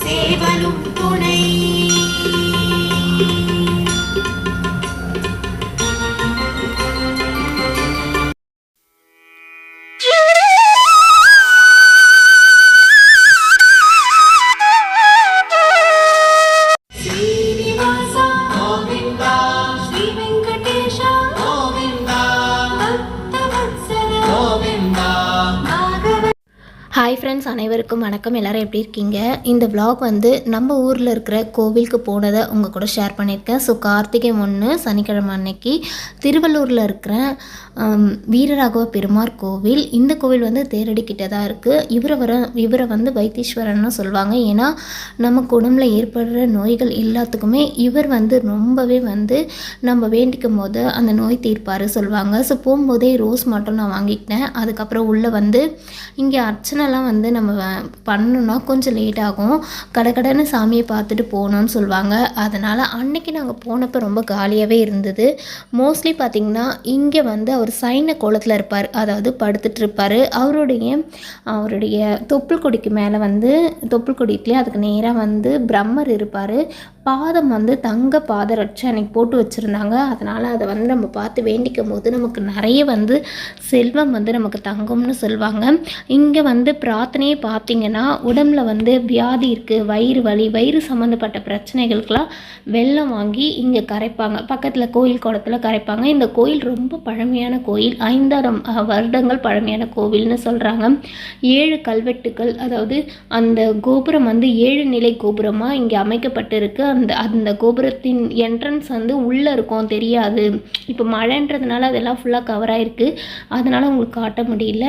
சேவலும் துணை hi friends அனைவருக்கும் வணக்கம். எல்லாரும் எப்படி இருக்கீங்க? இந்த வ்ளாக் வந்து நம்ம ஊரில் இருக்கிற கோவிலுக்கு போனதை உங்கள் கூட ஷேர் பண்ணியிருக்கேன். ஸோ கார்த்திகை ஒன்று சனிக்கிழமை அன்னைக்கு திருவள்ளூரில் இருக்கிற வீரராகவ பெருமாள் கோவில். இந்த கோவில் வந்து தேரடிக்கிட்ட தான் இருக்குது இவரை வர இவரை வந்து வைத்தீஸ்வரன்னு சொல்லுவாங்க. ஏன்னா நமக்கு உடம்புல ஏற்படுற நோய்கள் எல்லாத்துக்குமே இவர் வந்து ரொம்பவே வந்து நம்ம வேண்டிக்கும் போது அந்த நோய் தீர்ப்பார் சொல்லுவாங்க. ஸோ போகும்போதே ரோஸ் மட்டும் நான் வாங்கிக்கிட்டேன். அதுக்கப்புறம் உள்ளே வந்து இங்கே அர்ச்சனை அர்ச்சனைலாம் வந்து நம்ம பண்ணணும்னா கொஞ்சம் லேட் ஆகும். கடகடன்னு சாமியை பார்த்துட்டு போகணும்னு சொல்லுவாங்க. அதனால் அன்னைக்கு நாங்கள் போனப்போ ரொம்ப காலியாகவே இருந்தது. மோஸ்ட்லி பார்த்திங்கன்னா இங்கே வந்து அவர் சைன கோலத்தில் இருப்பார். அதாவது படுத்துட்டு இருப்பார். அவருடைய அவருடைய தொப்புள் கொடிக்கு மேலே வந்து தொப்புள் கொடிக்குள்ளே அதுக்கு நேராக வந்து பிரம்மர் இருப்பார். பாதம் வந்து தங்க பாதரட்சை அன்னைக்கு போட்டு வச்சுருந்தாங்க. அதனால் அதை வந்து நம்ம பார்த்து வேண்டிக்கும் போது நமக்கு நிறைய வந்து செல்வம் வந்து நமக்கு தங்கும்னு சொல்லுவாங்க. இங்கே வந்து பிரார்த்தனையே பார்த்தீங்கன்னா உடம்புல வந்து வியாதி இருக்குது வயிறு வலி வயிறு சம்மந்தப்பட்ட பிரச்சனைகளுக்கெல்லாம் வெள்ளம் வாங்கி இங்கே கரைப்பாங்க. பக்கத்தில் கோயில் குளத்தில் கரைப்பாங்க. இந்த கோயில் ரொம்ப பழமையான கோயில். ஐந்தாயிரம் வருடங்கள் பழமையான கோவில்னு சொல்கிறாங்க ஏழு கல்வெட்டுக்கள் அதாவது அந்த கோபுரம் வந்து ஏழு நிலை கோபுரமாக இங்கே அமைக்கப்பட்டிருக்கு. அந்த அந்த கோபுரத்தின் என்ட்ரன்ஸ் வந்து உள்ளே இருக்கும் தெரியாது. இப்போ மழைன்றதுனால அதெல்லாம் ஃபுல்லாக கவர் ஆகிருக்கு அதனால் உங்களுக்கு காட்ட முடியல.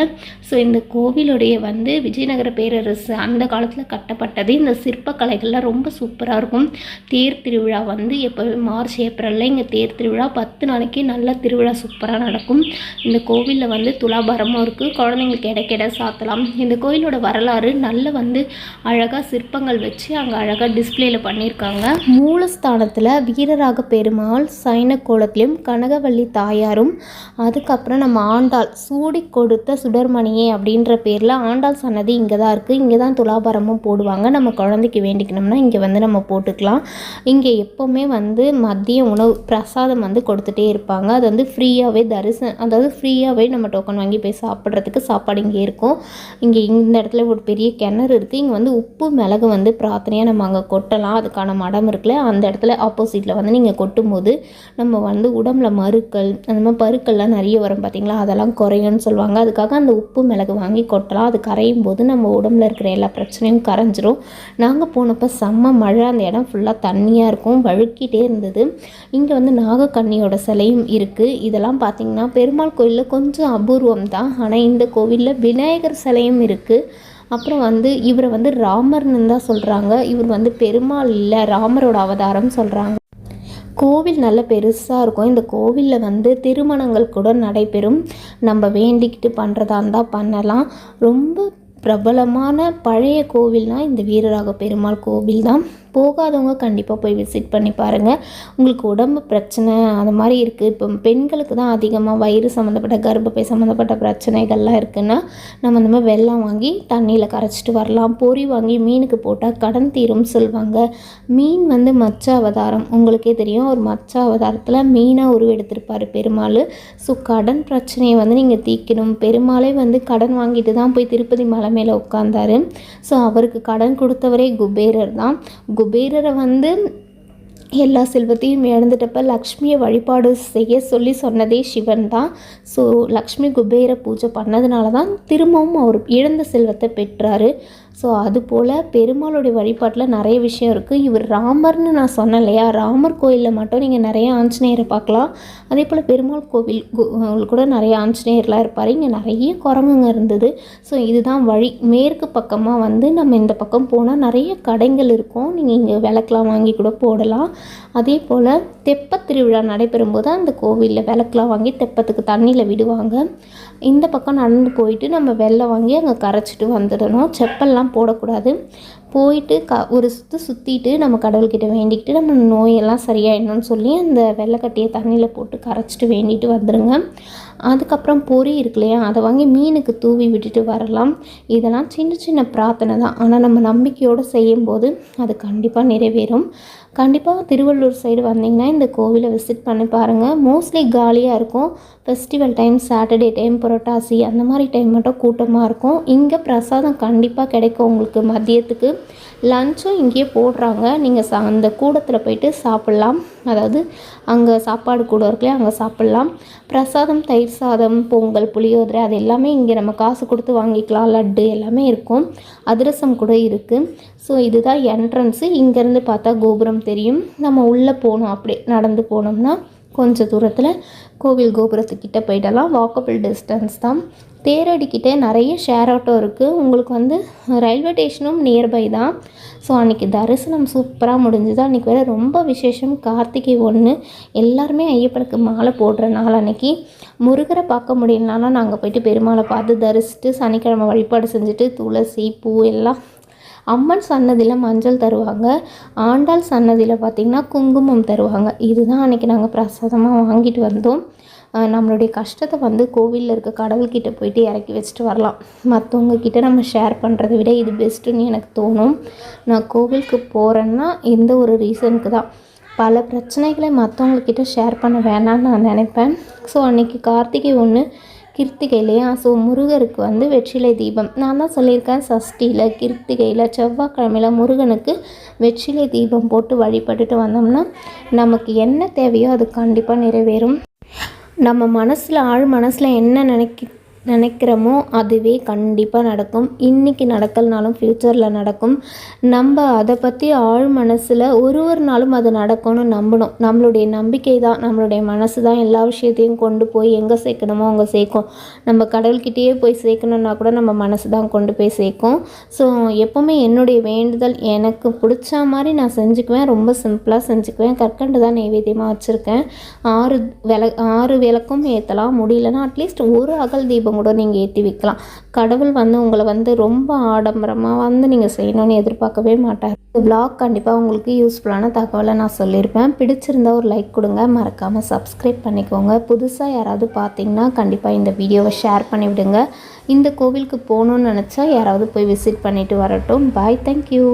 ஸோ இந்த கோவிலுடைய வந்து விஜயநகர பேரரசு அந்த காலத்தில் கட்டப்பட்டது. இந்த சிற்பக்கலைகள்லாம் ரொம்ப சூப்பராக இருக்கும். தேர் திருவிழா வந்து எப்போ மார்ச் ஏப்ரலில் இங்கே தேர் திருவிழா பத்து நாளைக்கு நல்ல திருவிழா சூப்பராக நடக்கும். இந்த கோவிலில் வந்து துலாபாரமும் இருக்குது குழந்தைங்களுக்கு இடைக்கிட சாத்தலாம். இந்த கோயிலோட வரலாறு நல்ல வந்து அழகாக சிற்பங்கள் வச்சு அங்கே அழகாக டிஸ்பிளேயில் பண்ணியிருக்காங்க. மூலஸ்தானத்தில் வீரராக பெருமாள் சைன கோலத்திலும் கனகவள்ளி தாயாரும் அதுக்கப்புறம் நம்ம ஆண்டாள் சூடி கொடுத்த சுடர்மணியே அப்படின்ற பேரில் ஆண்டாள் சன்னதி இங்கே தான் இருக்குது இங்கே தான் துலாபாரமும் போடுவாங்க. நம்ம குழந்தைக்கு வேண்டிக்கணும்னா இங்கே வந்து நம்ம போட்டுக்கலாம். இங்கே எப்போவுமே வந்து மதிய உணவு பிரசாதம் வந்து கொடுத்துட்டே இருப்பாங்க. அது வந்து ஃப்ரீயாகவே தரிசனம் அதாவது ஃப்ரீயாகவே நம்ம டோக்கன் வாங்கி போய் சாப்பிட்றதுக்கு சாப்பாடு இங்கே இருக்கும். இங்கே இந்த இடத்துல ஒரு பெரிய கிணறு இருக்குது இங்கே வந்து உப்பு மிளகு வந்து பிரார்த்தனையாக நம்ம அங்கே கொட்டலாம். அதுக்கான மடம் இருக்குல்ல அந்த இடத்துல ஆப்போசிட்டில் வந்து நீங்கள் கொட்டும்போது நம்ம வந்து உடம்புல மருக்கள் அந்த மாதிரி பருக்கள்லாம் நிறைய வரும் பார்த்தீங்களா அதெல்லாம் குறையும்னு சொல்லுவாங்க. அதுக்காக அந்த உப்பு மிளகு வாங்கி கொட்டலாம். அது கரையும் போது நம்ம உடம்புல இருக்கிற எல்லா பிரச்சனையும் கரைஞ்சிரும். நாங்கள் போனப்போ செம்ம மழை. அந்த இடம் ஃபுல்லாக தண்ணியாக இருக்கும். வழுக்கிட்டே இருந்தது. இங்கே வந்து நாகக்கண்ணியோட சிலையும் இருக்குது இதெல்லாம் பார்த்தீங்கன்னா பெருமாள் கோயிலில் கொஞ்சம் அபூர்வம் தான் ஆனால் இந்த கோவிலில் விநாயகர் சிலையும் இருக்குது அப்புறம் வந்து இவரை வந்து ராமர்னு தான் சொல்கிறாங்க இவர் வந்து பெருமாள் இல்லை ராமரோட அவதாரம் சொல்கிறாங்க கோவில் நல்ல பெருசாக இருக்கும். இந்த கோவிலில் வந்து திருமணங்கள் கூட நடைபெறும். நம்ம வேண்டிக்கிட்டு பண்ணுறதா இருந்தால் பண்ணலாம். ரொம்ப பிரபலமான பழைய கோவில்னால் இந்த வீரராக பெருமாள் கோவில் தான் போகாதவங்க கண்டிப்பாக போய் விசிட் பண்ணி பாருங்கள் உங்களுக்கு உடம்பு பிரச்சனை அந்த மாதிரி இருக்குது இப்போ பெண்களுக்கு தான் அதிகமாக வயிறு சம்மந்தப்பட்ட கர்ப்பப்பை சம்மந்தப்பட்ட பிரச்சனைகள்லாம் இருக்குன்னா நம்ம இந்த மாதிரி வெள்ளம் வாங்கி தண்ணியில் கரைச்சிட்டு வரலாம். பொரி வாங்கி மீனுக்கு போட்டால் கடன் தீரும் சொல்லுவாங்க மீன் வந்து மச்ச அவதாரம். உங்களுக்கே தெரியும் ஒரு மச்ச அவதாரத்தில் மீனாக உருவெடுத்திருப்பார் பெருமாள். ஸோ கடன் பிரச்சனையை வந்து நீங்கள் தீர்க்கணும் பெருமாளே வந்து கடன் வாங்கிட்டு தான் போய் திருப்பதி மலை மேலே உட்காந்தாரு ஸோ அவருக்கு கடன் கொடுத்தவரே குபேரர் தான். குபேரரை வந்து எல்லா செல்வத்தையும் இழந்துட்டப்ப லக்ஷ்மியை வழிபாடு செய்ய சொல்லி சொன்னதே சிவன் தான். ஸோ லக்ஷ்மி குபேர பூஜை பண்ணதுனால தான் திரும்பவும் அவர் இழந்த செல்வத்தை பெற்றாரு. ஸோ அதுபோல் பெருமாளுடைய வழிபாட்டில் நிறைய விஷயம் இருக்குது இவர் ராமர்னு நான் சொன்னேன் இல்லையா? ராமர் கோயிலில் மட்டும் நீங்கள் நிறைய ஆஞ்சநேயரை பார்க்கலாம். அதே போல் பெருமாள் கோவில் கு- கூட நிறைய ஆஞ்சநேயர்லாம் இருப்பார். இங்கே நிறைய குரங்குங்க இருந்தது. ஸோ இதுதான் வழி. மேற்கு பக்கமாக வந்து நம்ம இந்த பக்கம் போனால் நிறைய கடைகள் இருக்கும். நீங்கள் இங்கே விளக்கெலாம் வாங்கி கூட போடலாம். அதே போல் தெப்பத் திருவிழா நடைபெறும் போது அந்த கோவிலில் விளக்கெலாம் வாங்கி தெப்பத்துக்கு தண்ணியில் விடுவாங்க. இந்த பக்கம் நடந்து போயிட்டு நம்ம வெள்ளை வாங்கி அங்கே கரைச்சிட்டு வந்துடணும். செப்பல்லாம் போடக்கூடாது. போயிட்டு க ஒரு சுற்று சுற்றிட்டு நம்ம கடவுள்கிட்ட வேண்டிக்கிட்டு நம்ம நோயெல்லாம் சரியாயிடணும்னு சொல்லி அந்த வெள்ளைக்கட்டியை தண்ணியில் போட்டு கரைச்சிட்டு வேண்டிட்டு வந்துடுங்க அதுக்கப்புறம் பொரி இருக்கு இல்லையா? அதை வாங்கி மீனுக்கு தூவி விட்டுட்டு வரலாம். இதெல்லாம் சின்ன சின்ன பிரார்த்தனை தான். ஆனால் நம்ம நம்பிக்கையோடு செய்யும்போது அது கண்டிப்பாக நிறைவேறும். கண்டிப்பாக திருவள்ளூர் சைடு வந்தீங்கன்னா இந்த கோவிலை விசிட் பண்ணி பாருங்கள் மோஸ்ட்லி காலியாக இருக்கும். ஃபெஸ்டிவல் டைம் சாட்டர்டே டைம் புரட்டாசி அந்த மாதிரி டைம் மட்டும் கூட்டமாக இருக்கும். இங்கே பிரசாதம் கண்டிப்பாக கிடைக்கும் உங்களுக்கு மதியத்துக்கு. லஞ்சும் இங்கேயே போடுறாங்க. நீங்கள் சா அந்த கூடத்தில் போயிட்டு சாப்பிட்லாம். அதாவது அங்கே சாப்பாடு கூட இருக்குல்லையா அங்கே சாப்பிட்லாம். பிரசாதம் தயிர் சாதம் பொங்கல் புளியோதரை அது எல்லாமே இங்கே நம்ம காசு கொடுத்து வாங்கிக்கலாம். லட்டு எல்லாமே இருக்கும். அதிரசம் கூட இருக்குது ஸோ இதுதான் என்ட்ரன்ஸு இங்கேருந்து பார்த்தா கோபுரம் தெரியும். நம்ம உள்ளே போகணும் அப்படியே நடந்து போனோம்னா கொஞ்சம் தூரத்தில் கோவில் கோபுரத்துக்கிட்ட போயிடலாம். வாக்கபிள் டிஸ்டன்ஸ் தான். தேரடிக்கிட்டே நிறைய ஷேர் ஆட்டோ இருக்குது உங்களுக்கு வந்து ரயில்வே ஸ்டேஷனும் நியர்பை தான். ஸோ அன்றைக்கி தரிசனம் சூப்பராக முடிஞ்சுது. அன்றைக்கி வேறு ரொம்ப விசேஷம். கார்த்திகை ஒன்று எல்லாருமே ஐயப்பனுக்கு மாலை போடுற நாள் அன்றைக்கி முருகரை பார்க்க முடியலனாலும் நாங்கள் போயிட்டு பெருமாளை பார்த்து தரிசிட்டு சனிக்கிழமை வழிபாடு செஞ்சுட்டு துளசி பூ எல்லாம் அம்மன் சன்னதியில் மஞ்சள் தருவாங்க. ஆண்டாள் சன்னதியில் பார்த்திங்கன்னா குங்குமம் தருவாங்க. இதுதான் அன்றைக்கி நாங்கள் பிரசாதமாக வாங்கிட்டு வந்தோம். நம்மளுடைய கஷ்டத்தை வந்து கோவிலில் இருக்க கடவுள்கிட்ட போயிட்டு இறக்கி வச்சுட்டு வரலாம். மற்றவங்க கிட்ட நம்ம ஷேர் பண்ணுறதை விட இது பெஸ்ட்டுன்னு எனக்கு தோணும். நான் கோவிலுக்கு போகிறேன்னா எந்த ஒரு ரீசனுக்கு தான். பல பிரச்சனைகளை மற்றவங்கக்கிட்ட ஷேர் பண்ண வேணாம்னு நான் நினைப்பேன். ஸோ அன்றைக்கி கார்த்திகை ஒன்று கிருத்திகை இல்லையா ஸோ முருகருக்கு வந்து வெற்றிலை தீபம். நான் தான் சொல்லியிருக்கேன் சஷ்டியில் கிருத்திகையில் செவ்வாய்க்கிழமையில் முருகனுக்கு வெற்றிலை தீபம் போட்டு வழிபட்டுட்டு வந்தோம்னா நமக்கு என்ன தேவையோ அது கண்டிப்பாக நிறைவேறும். நம்ம மனசில் ஆழ் மனசில் என்ன நினைக்க நினைக்கிறோமோ அதுவே கண்டிப்பாக நடக்கும். இன்றைக்கி நடக்கலனாலும் ஃப்யூச்சரில் நடக்கும். நம்ம அதை பற்றி ஆழ் மனசில் ஒரு ஒரு நாளும் அது நடக்கும்னு நம்பணும். நம்மளுடைய நம்பிக்கை தான் நம்மளுடைய மனசு தான் எல்லா விஷயத்தையும் கொண்டு போய் எங்கே சேர்க்கணுமோ அங்கே சேர்க்கும். நம்ம கடவுள்கிட்டயே போய் சேர்க்கணுன்னா கூட நம்ம மனசு தான் கொண்டு போய் சேர்க்கும். ஸோ எப்போவுமே என்னுடைய வேண்டுதல் எனக்கு பிடிச்ச மாதிரி நான் செஞ்சுக்குவேன். ரொம்ப சிம்பிளாக செஞ்சுக்குவேன். கற்கண்டு தான் நைவேத்தியமாக வச்சுருக்கேன். ஆறு விள ஆறு விளக்கும் ஏற்றலாம் முடியலன்னா அட்லீஸ்ட் ஒரு அகல் தீபம் கூட நீங்கள் ஏற்றி வைக்கலாம். கடவுள் வந்து உங்களை வந்து ரொம்ப ஆடம்பரமாக வந்து நீங்கள் செய்யணும்னு எதிர்பார்க்கவே மாட்டார். இந்த பிளாக் கண்டிப்பாக உங்களுக்கு யூஸ்ஃபுல்லான தகவலை நான் சொல்லியிருப்பேன். பிடிச்சிருந்தா ஒரு லைக் கொடுங்க. மறக்காமல் சப்ஸ்கிரைப் பண்ணிக்கோங்க. புதுசாக யாராவது பார்த்தீங்கன்னா கண்டிப்பாக இந்த வீடியோவை ஷேர் பண்ணிவிடுங்க. இந்த கோவிலுக்கு போகணுன்னு நினச்சா யாராவது போய் விசிட் பண்ணிவிட்டு வரட்டும். Bye thank you